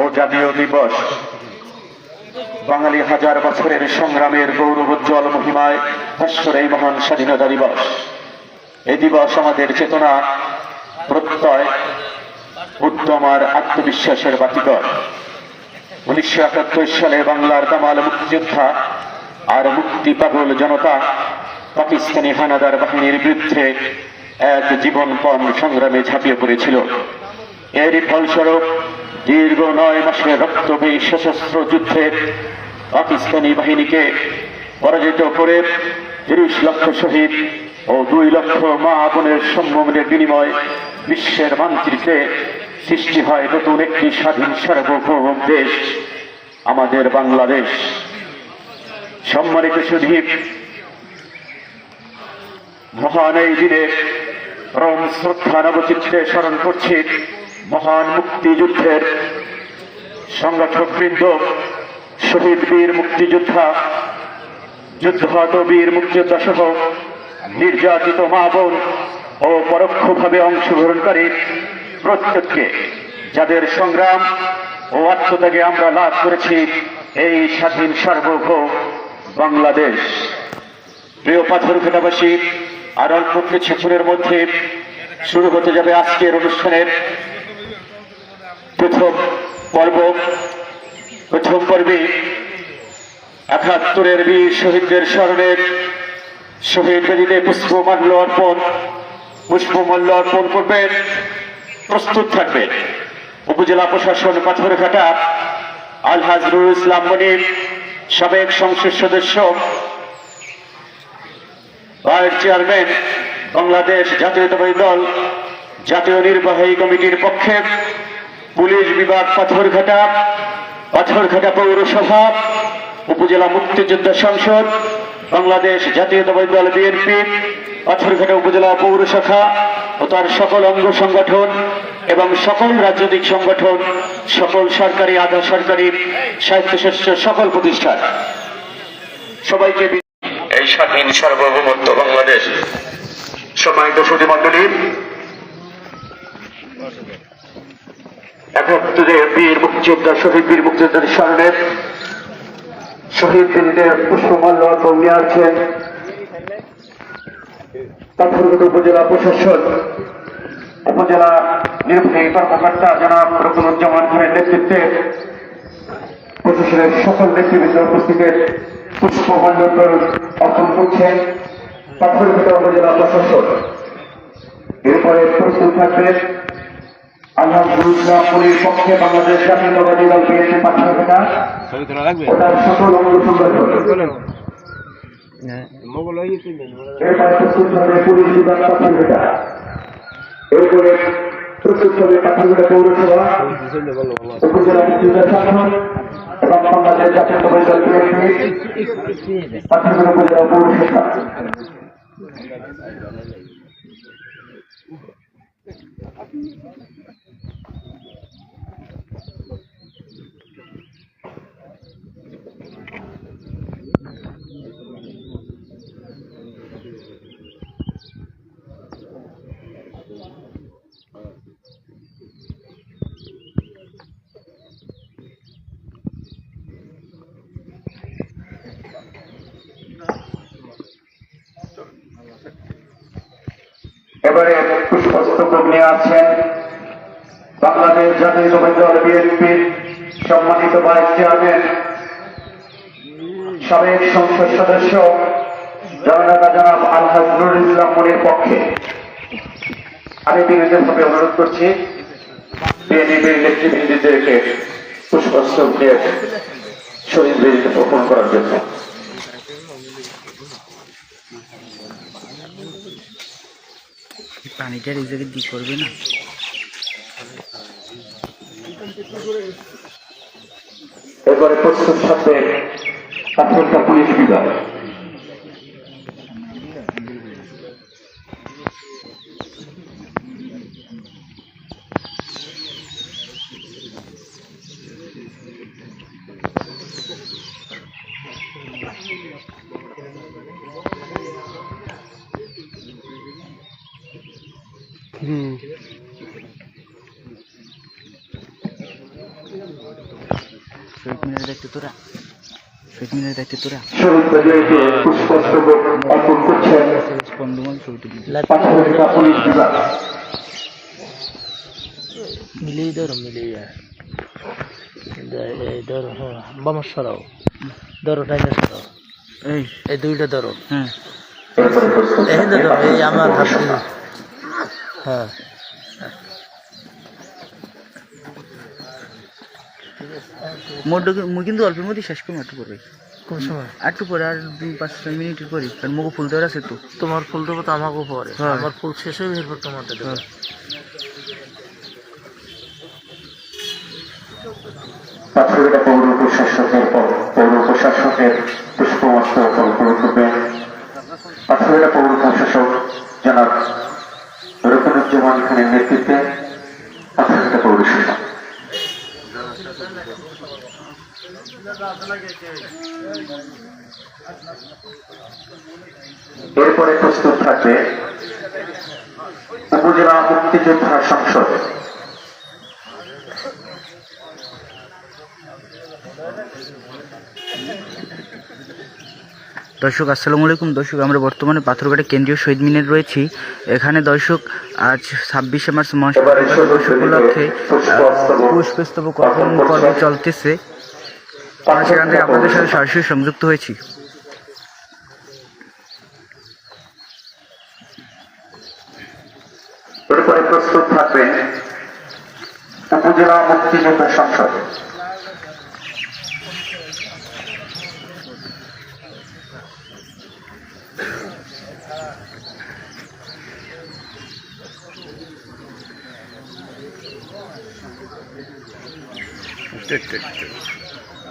ও জাতীয় দিবস। বাঙালি হাজার বছরের সংগ্রামের গৌরবোজ্জ্বল মহিমায় ভাস্বর এই মহান স্বাধীনতা দিবস। এই দিবস আমাদের চেতনা, প্রত্যয়, উদ্যম আর আত্মবিশ্বাসের বাতিকর উনিশশো একাত্তর সালে বাংলার কামাল মুক্তিযোদ্ধা আর মুক্তি পাগল জনতা পাকিস্তানি হানাদার বাহিনীর বিরুদ্ধে এক জীবনপণ সংগ্রামে ঝাঁপিয়ে পড়েছিল। এরই ফলস্বরূপ দীর্ঘ নয় মাসের রক্তবী সশস্ত্র যুদ্ধে পাকিস্তানি বাহিনীকে পরাজিত করে তিরিশ লক্ষ শহীদ ও দুই লক্ষ মা বোনের সম্মানের বিনিময় বিশ্বের মানচিত্রে সৃষ্টি হয় নতুন একটি স্বাধীন সার্বভৌম দেশ, আমাদের বাংলাদেশ। সম্মানিত সুধীপ মহান এই দিনে পরম শ্রদ্ধা নবচিত্রে স্মরণ করছি। মহান মুক্তিযুদ্ধের সংগঠক বৃন্দ শহীদ বীর মুক্তিযোদ্ধা যুদ্ধহত বীর মুক্তিযোদ্ধা সহ নির্যাতিত মা বোন ও পরোক্ষভাবে অংশগ্রহণকারী প্রত্যেককে যাদের সংগ্রাম ও আত্মত্যাগে আমরা লাভ করেছি, এই স্বাধীন সার্বভৌম বাংলাদেশ। প্রিয় পাথর ঘেটাবাসী আর অল্প কিছুক্ষণের মধ্যে শুরু হতে যাবে আজকের অনুষ্ঠানের প্রথম পর্ব, প্রথম পর্বে একাত্তরের বীর শহীদদের স্মরণে শহীদ বেদিতে পুষ্পমাল্য অর্পণ পুষ্পমাল্য অর্পণ করবেন, প্রস্তুত থাকবেন। উপজেলা প্রশাসন পাথরঘাটা আল হাজরুল ইসলাম মনির, সাবেক সংসদ সদস্য, ভাইস চেয়ারম্যান, বাংলাদেশ জাতীয়তাবাদী দল, জাতীয় নির্বাহী কমিটির পক্ষে পুলিশ বিভাগ পাথরঘাটা পাথরঘাটা পৌরসভা, উপজেলা মুক্তিযোদ্ধা সংসদ, বাংলাদেশ জাতীয়তাবাদী দল বিএনপি, পাথরঘাটা উপজেলা পৌরশাখা ও তার সকল অঙ্গ সংগঠন এবং সকল রাজনৈতিক সংগঠন, সকল সরকারি, আধা সরকারি, স্বায়ত্তশাসিত সকল প্রতিষ্ঠান। সবাইকে এই স্বাধীন সার্বভৌমত্ব বাংলাদেশ। সম্মানিত সুধী মন্ডলী বীর মুক্তিযোদ্ধা, শহীদ বীর স্মরণে, শহীদ দিনে পুষ্পমাল্য অর্পণ উপজেলা প্রশাসন, উপজেলা নির্বাহী কর্মকর্তা জনাব রকুনুজ্জামান খানের নেতৃত্বে প্রশাসনের সকল নেতৃবৃন্দ উপস্থিতের পুষ্পমাল্য অর্পণ করছেন পাথরঘাটা উপজেলা প্রশাসন। এরপরে প্রস্তুত থাকবেন আলহামদুলিল্লাহপুরের পক্ষে বাংলাদেশ জাতীয়তাবাদী দল বিএনপি পাথরঘাটা ছবি তোলা লাগবে? সকল অঙ্গ গেছে এরপরে প্রস্তুত হবে পুলিশ বিভাগ পাথরঘাটা এরপরে প্রস্তুত হবে পাথরঘাটা পৌরসভা। উপজেলা মুক্তিযোদ্ধা সংগঠন এবং বাংলাদেশ জাতীয়তাবাদী দল বিএনপি পাথরঘাটা উপজেলা পৌরসভা। এবারে পুষ্পস্তবক নিয়ে আছেন বাংলাদেশ জাতীয়তাবাদী দল বিএনপির সম্মানিত ভাইস চেয়ারম্যান, সাবেক সংসদ সদস্য, জননেতা জনাব আলহাজ নুরুল ইসলাম মনির পক্ষে। আমি বিনীতভাবে অনুরোধ করছি বিএনপির নেতৃবৃন্দদেরকে পুষ্পস্তক দিয়ে শহীদ বেদিতে অর্পণ করার জন্য। পানিটার এই জায়গায় করবে না। এরপরে প্রস্তুত সাথে পাথরটা পুলিশ বিভাগ। হুম। শহীদ মিনারে দেখতে তোরা। শহীদ মিনারে দেখতে তোরা। মিলিয়ে ধরো মিলিয়ে। এই ধরো বামার সরাও। ধরো টাইনে সরাও। এই। এই দুইটা ধরো। হ্যাঁ। এই আমার দিয়ে। হ্যাঁ। মোট কিন্তু অল্পের মধ্যে শেষ করব একটু পরে কোন সময়? আর একটু পরে আর দুই পাঁচ ছয় মিনিটের পরে কারণ মুখে ফুল দেওয়ার আছে তো। তোমার ফুল দেবো তো আমাকেও পরে। হ্যাঁ। আমার ফুল শেষ হয়ে এরপর তোমারটা দেবো। পাথরঘাটা পৌর প্রশাসকের পৌর প্রশাসকের পুষ্পমস্ত এরপরে প্রস্তুত থাকবে উপজেলা মুক্তিযোদ্ধা সংসদ। দর্শক আসসালামু আলাইকুম। দর্শক আমরা বর্তমানে পাথরঘাটে কেন্দ্রীয় শহীদ মিনার রয়েছি। এখানে দর্শক আজ ছাব্বিশে মার্চ মহাসড়ক দিবস উপলক্ষে পুষ্পস্তবক অর্পণ পর্ব চলতেছে। আমরা সেখান থেকে আপনাদের সাথে সরাসরি সংযুক্ত হয়েছি। এরপরে প্রস্তুত থাকবেন উপজেলা মুক্তিযোদ্ধা সংসদ।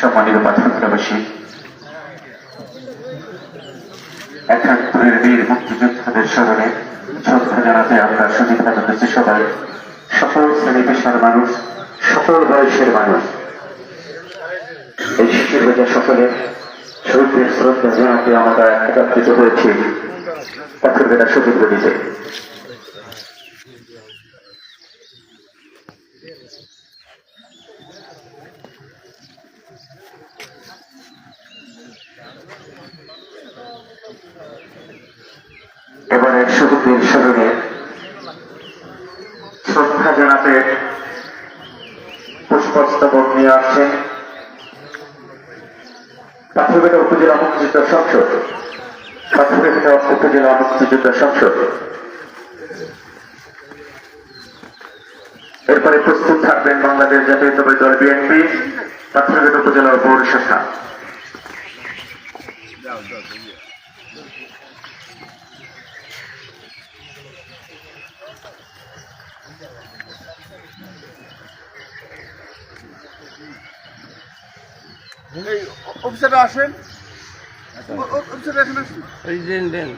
সম্মানিত পাথরগ্রাবাসী একাত্তরের বীর মুক্তিযোদ্ধাদের স্মরণে শ্রদ্ধা জানাতে আমরা সুবিধা জানাতেছি সবাই। সকল শ্রেণি পেশার মানুষ, সকল বয়সের মানুষ, এই শিশির বাজার সকলে শহীদদের শ্রদ্ধা জানাতে আমরা একত্রিত হয়েছি। পাথরঘাটা শহীদ বেদিতে এবারে শহীদদের স্মরণে শ্রদ্ধা জানাতে পুষ্পস্তবক নিয়ে আসছেন। পাথরঘাটা উপজেলা মুক্তিযোদ্ধা সংসদ। উপজেলা মুক্তিযোদ্ধা সংসদ এরপরে প্রস্তুত থাকবেন বাংলাদেশ জাতীয়তাবাদী দল বিএনপি পাথরঘাটা উপজেলার পৌর শাখা। অফিসাররা আসেন অফিসার আসেন আসেন। এই দেন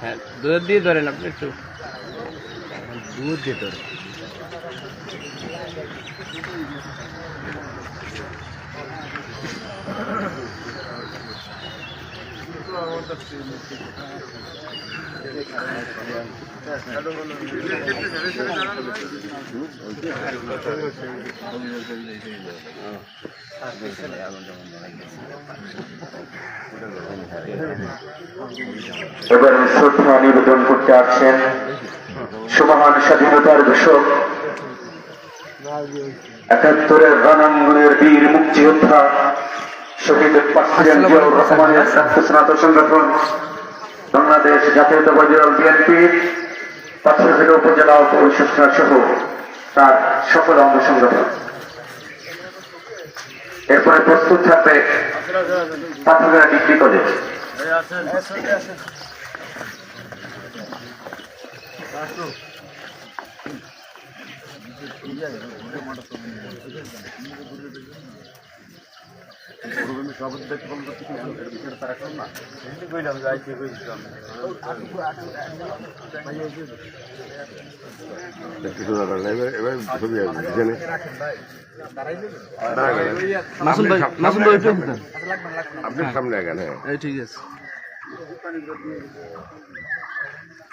হ্যাঁ দুধ দিয়ে ধরেন আপনি একটু। দুধ দিয়ে ধরেন। এবারে শ্রদ্ধা নিবেদন করতে আসছেন। সুমহান স্বাধীনতার ঘোষক একাত্তরের রণাঙ্গনের বীর মুক্তিযোদ্ধা শহীদ প্রেসিডেন্ট জিয়াউর রহমানের ছাত্র সংগঠন বাংলাদেশ জাতীয়তাবাদী দল বিএনপি পাথরঘাটা উপজেলা ও সহ তার সকল অঙ্গ সংগঠন। এরপরে প্রস্তুত থাকবে পাথরঘাটা ডিগ্রি কলেজ। কিছু দাঁড়ান না, এবার এবার ছবি আসবে ডিজাইনে মাসুম ভাই মাসুম ভাই একটু এদিকে। আপনি সামনে হ্যাঁ এই ঠিক আছে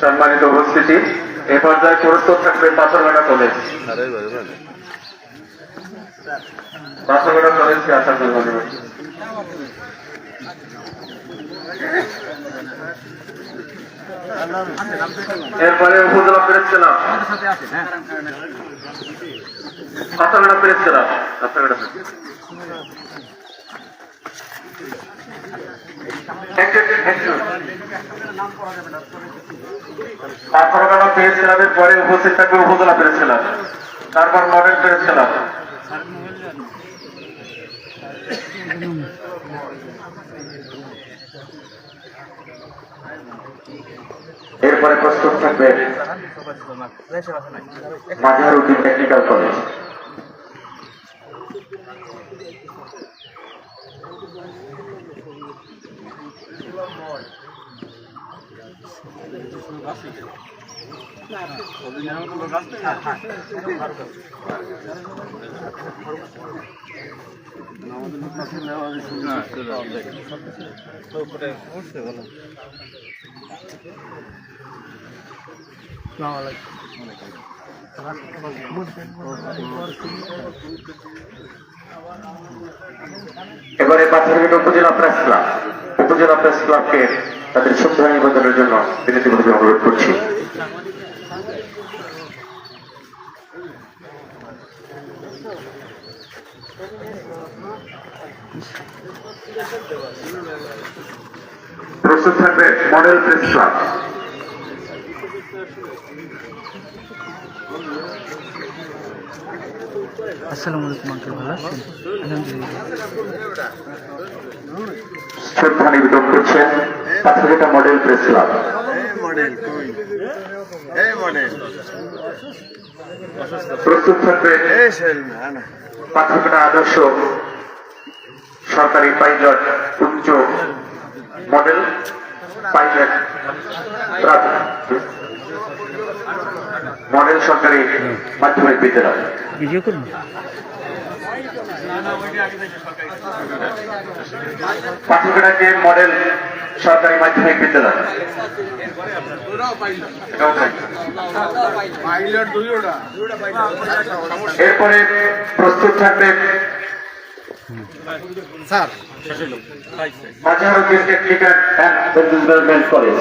সম্মানিত উপস্থিতি, এ পর্যায়ে প্রস্তুত থাকবে পাথরঘাটা কলেজ। পাথরঘাটা কলেজকে আসার জন্য অনুরোধ। এরপরে উপজেলা press club Patharghata press club Patharghata press একটু। একটু পাথরঘাটা প্রেস ক্লাবের পরে উপস্থিত থাকবে, উপজেলা তারপর মডেল এরপরে প্রস্তুত থাকবে টেকনিক্যাল কলেজ এবারে পাথরঘাটা উপজেলা প্রেস ক্লাব উপজেলা প্রেস ক্লাবকে তাদের শ্রদ্ধা নিবেদনের জন্য বিনীতভাবে অনুরোধ করছি। প্রস্তুত থাকবে মডেল প্রেস ক্লাব। আসসালামু আলাইকুম আঙ্কেল ভালো আছেন আলহামদুলিল্লাহ। শ্রদ্ধা নিবেদন করছেন। পাথরঘাটা মডেল প্রেস ক্লাব প্রস্তুত থাকবে পাথরঘাটা আদর্শ সরকারি পাইলট উচ্চ মডেল পাইলট মডেল সরকারি মাধ্যমিক বিদ্যালয়। করুন পাথরঘাটাকে মডেল সরকারি মাধ্যমিক বিদ্যালয়। এরপরে প্রস্তুত থাকবে Majharuddin technical and development college